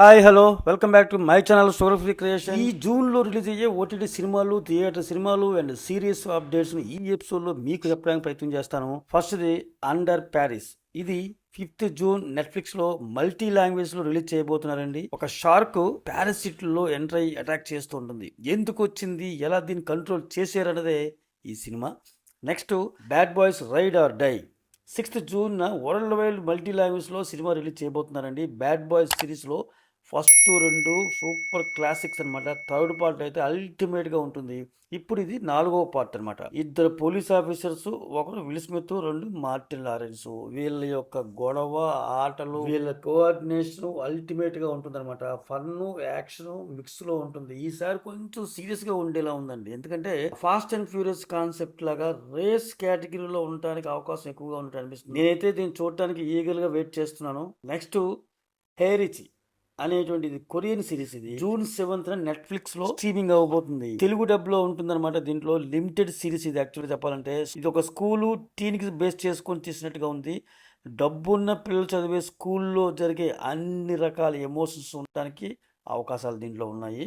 Hi hello welcome back to my channel story free creation ఈ జూన్లో release అయ్యే OTT సినిమాలు థియేటర్ సినిమాలు అండ్ సీరియస్ అప్డేట్స్ ఈ ఎపిసోడ్లో మీకు చెప్పడానికి ప్రయత్నం చేస్తాను. ఫస్ట్ ది అండర్ ప్యారిస్ ఇది ఫిఫ్త్ జూన్ నెట్ఫ్లిక్స్లో మల్టీ లాంగ్వేజ్లో రిలీజ్ చేయబోతున్నారండి. ఒక షార్క్ పారాసిట్లో ఎంటర్ అయ్యి అటాక్ చేస్తూ ఉంటుంది ఎందుకు వచ్చింది? ఎలా దీన్ని కంట్రోల్ చేశారన్నదే ఈ cinema. Next bad boys ride or die sixth June world wide multi లాంగ్వేజ్లో సినిమా రిలీజ్ చేయబోతున్నారండి. బ్యాడ్ బాయ్స్ సిరీస్లో ఫస్ట్ రెండు సూపర్ క్లాసిక్స్ అనమాట థర్డ్ పార్ట్ అయితే అల్టిమేట్గా ఉంటుంది. ఇప్పుడు ఇది నాలుగవ పార్ట్ అనమాట ఇద్దరు పోలీస్ ఆఫీసర్స్ ఒకరు విల్స్మిత్ రెండు మార్టిన్ లారెన్స్. వీళ్ళ యొక్క గొడవ ఆటలు వీళ్ళ కోఆర్డినేషన్ అల్టిమేట్గా ఉంటుంది అనమాట ఫన్ యాక్షన్ మిక్స్లో ఉంటుంది. ఈసారి కొంచెం సీరియస్గా ఉండేలా ఉందండి. ఎందుకంటే ఫాస్ట్ అండ్ ఫ్యూరియస్ కాన్సెప్ట్ లాగా రేస్ కేటగిరీలో ఉండడానికి అవకాశం ఎక్కువగా ఉన్నట్టు అనిపిస్తుంది. నేనైతే దీన్ని చూడటానికి ఈగల్గా వెయిట్ చేస్తున్నాను. నెక్స్ట్ హేరిచి అనేటువంటిది కొరియన్ సిరీస్ ఇది. జూన్ సెవెంత్ నెట్ఫ్లిక్స్లో స్ట్రీమింగ్ అవ్వబోతుంది. తెలుగు డబ్లో ఉంటుంది దీంట్లో. లిమిటెడ్ సిరీస్ ఇది యాక్చువల్లీ చెప్పాలంటే. ఇది ఒక స్కూలు టీన్కి బేస్ చేసుకొని తీసినట్టుగా ఉంది. డబ్బున్న పిల్లలు చదివే స్కూల్లో జరిగే అన్ని రకాల ఎమోషన్స్ ఉండడానికి అవకాశాలు దీంట్లో ఉన్నాయి.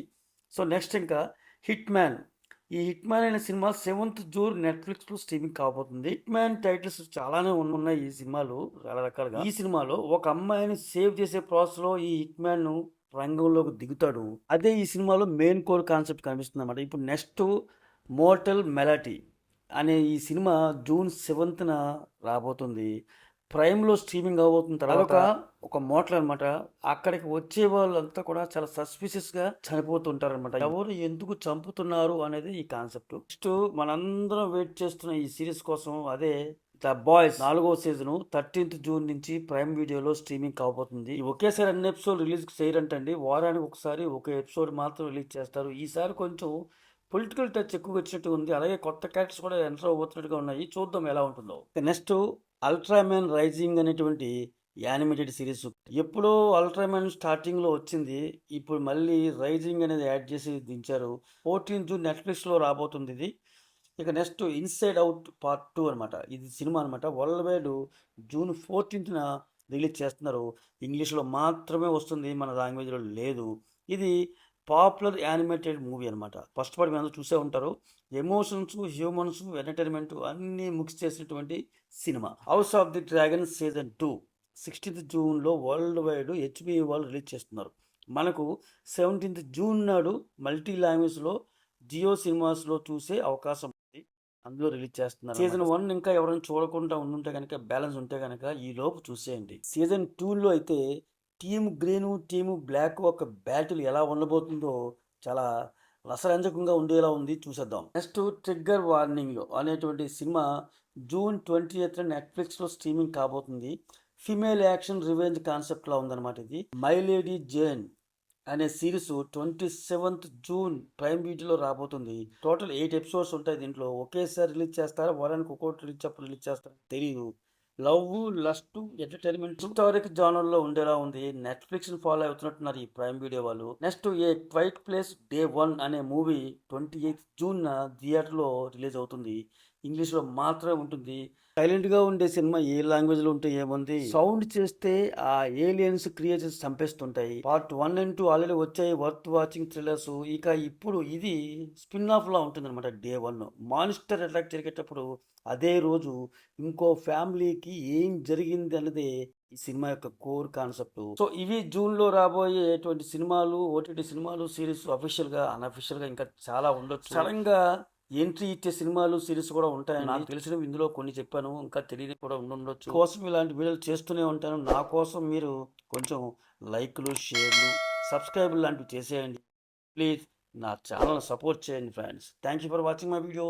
సో నెక్స్ట్ ఇంకా హిట్ మ్యాన్ ఈ హిట్ మ్యాన్ అనే సినిమా సెవెంత్ జూన్ నెట్ఫ్లిక్స్లో స్ట్రీమింగ్ కాబోతుంది. హిట్ మ్యాన్ టైటిల్స్ చాలానే ఉన్నాయి ఈ సినిమాలు చాలా రకాలుగా. ఈ సినిమాలో ఒక అమ్మాయిని సేవ్ చేసే ప్రాసెస్లో ఈ హిట్ మ్యాన్ రంగంలోకి దిగుతాడు. అదే ఈ సినిమాలో మెయిన్ కోర్ కాన్సెప్ట్ కనిపిస్తుంది అన్నమాట ఇప్పుడు నెక్స్ట్ మోటల్ మెలాటీ అనే ఈ సినిమా జూన్ సెవెంత్న రాబోతుంది. ప్రైమ్లో స్ట్రీమింగ్ అవబోతున్న తర్వాత ఒక మోటల్ అనమాట అక్కడికి వచ్చే వాళ్ళంతా కూడా చాలా సస్పిషియస్గా చనిపోతుంటారు అనమాట ఎవరు ఎందుకు చంపుతున్నారు అనేది ఈ కాన్సెప్ట్. నెక్స్ట్ మనందరం వెయిట్ చేస్తున్న ఈ సిరీస్ కోసం అదే ద బాయ్స్ నాలుగో సీజన్ థర్టీన్త్ జూన్ నుంచి ప్రైమ్ వీడియోలో స్ట్రీమింగ్ కాబోతుంది. ఒకేసారి అన్ని ఎపిసోడ్ రిలీజ్ చేయరంటండి. వారానికి ఒకసారి ఒక ఎపిసోడ్ మాత్రం రిలీజ్ చేస్తారు. ఈసారి కొంచెం పొలిటికల్ టచ్ ఎక్కువ వచ్చినట్టు ఉంది. అలాగే కొత్త క్యారెక్టర్స్ కూడా ఎంటర్ అవబోతున్నట్టుగా ఉన్నాయి. చూద్దాం ఎలా ఉంటుందో. నెక్స్ట్ అల్ట్రామ్యాన్ రైజింగ్ అనేటువంటి యానిమేటెడ్ సిరీస్. ఎప్పుడో అల్ట్రామ్యాన్ స్టార్టింగ్లో వచ్చింది. ఇప్పుడు మళ్ళీ రైజింగ్ అనేది యాడ్ చేసి దించారు. ఫోర్టీన్ జూన్ నెట్ఫ్లిక్స్లో రాబోతుంది ఇది. ఇక next inside out part two అనమాట ఇది సినిమా అనమాట వరల్డ్ వైడ్ జూన్ ఫోర్టీన్త్న రిలీజ్ చేస్తున్నారు. ఇంగ్లీష్లో మాత్రమే వస్తుంది. మన లాంగ్వేజ్లో లేదు. ఇది పాపులర్ యానిమేటెడ్ మూవీ అనమాట ఫస్ట్ పార్ట్ మీరు చూసే ఉంటారు. ఎమోషన్స్ హ్యూమన్స్ ఎంటర్టైన్మెంట్ అన్నీ మిక్స్ చేసినటువంటి cinema. House of the dragon season two sixteenth జూన్లో వరల్డ్ వైడ్ హెచ్బిఐ వాళ్ళు రిలీజ్ చేస్తున్నారు. మనకు సెవెంటీన్త్ జూన్ నాడు మల్టీ లాంగ్వేజ్లో జియో సినిమాస్లో చూసే అవకాశం ఉంది. అందులో రిలీజ్ చేస్తున్నారు సీజన్ వన్ ఇంకా ఎవరైనా చూడకుండా ఉండుంటే కనుక బ్యాలెన్స్ ఉంటే కనుక ఈ లోపు చూసేయండి. సీజన్ టూలో అయితే టీమ్ గ్రీను టీము బ్లాక్ ఒక బ్యాటిల్ ఎలా ఉండబోతుందో చాలా రసరంజకంగా ఉండేలా ఉంది. చూసేద్దాం. నెక్స్ట్ ట్రిగ్గర్ వార్నింగ్ అనేటువంటి సినిమా జూన్ ట్వంటీ ఎయిత్ నెట్ఫ్లిక్స్లో స్ట్రీమింగ్ కాబోతుంది. ఫిమేల్ యాక్షన్ రివెంజ్ కాన్సెప్ట్లో ఉందన్నమాట ఇది. మై లేడీ జేన్ అనే series twenty seventh June prime బ్యూటీలో రాబోతుంది. టోటల్ ఎయిట్ ఎపిసోడ్స్ ఉంటాయి దీంట్లో. ఒకేసారి రిలీజ్ చేస్తారా? వారానికి ఒక్కొక్కటి రిలీజ్ చెప్పు రిలీజ్ చేస్తారా? తెలియదు లవ్ లస్ట్ ఎంటర్టైన్మెంట్ హిస్టారిక్ జానర్లో ఉండేలా ఉంది. నెట్ఫ్లిక్స్ని ఫాలో అవుతున్నట్టున్నారు ఈ ప్రైమ్ వీడియో వాళ్ళు. Next a quiet place day one అనే మూవీ ట్వంటీ ఎయిత్ జూన్ థియేటర్లో రిలీజ్ అవుతుంది. ఇంగ్లీష్లో మాత్రమే ఉంటుంది. సైలెంట్గా ఉండే సినిమా ఏ లాంగ్వేజ్లో ఉంటే ఏముంది? సౌండ్ చేస్తే ఆ aliens creatures చంపేస్తుంటాయి. Part one and two already వచ్చాయి. Worth watching thrillers. ఇక ఇప్పుడు ఇది స్పిన్ ఆఫ్ లా ఉంటుంది అనమాట డే వన్. మానిస్టర్ అటాక్ జరిగేటప్పుడు అదే రోజు ఇంకో ఫ్యామిలీకి ఏం జరిగింది అన్నదే ఈ సినిమా యొక్క కోర్ కాన్సెప్ట్. సో ఇవి జూన్లో రాబోయేటువంటి సినిమాలు ఓటీటీ సినిమాలు సిరీస్ అఫీషియల్గా అన్అఫీషియల్గా ఇంకా చాలా ఉండొచ్చు. సడన్గా ఎంట్రీ ఇచ్చే సినిమాలు సిరీస్ కూడా ఉంటాయని నాకు తెలిసినవి ఇందులో కొన్ని చెప్పాను. ఇంకా తెలియని కూడా ఉండొచ్చు కోసం ఇలాంటి వీడియోలు చేస్తూనే ఉంటాను. నా కోసం మీరు కొంచెం లైక్లు షేర్లు సబ్స్క్రైబ్ లాంటివి చేసేయండి. ప్లీజ్ నా ఛానల్ సపోర్ట్ చేయండి friends. Thank you for watching my video.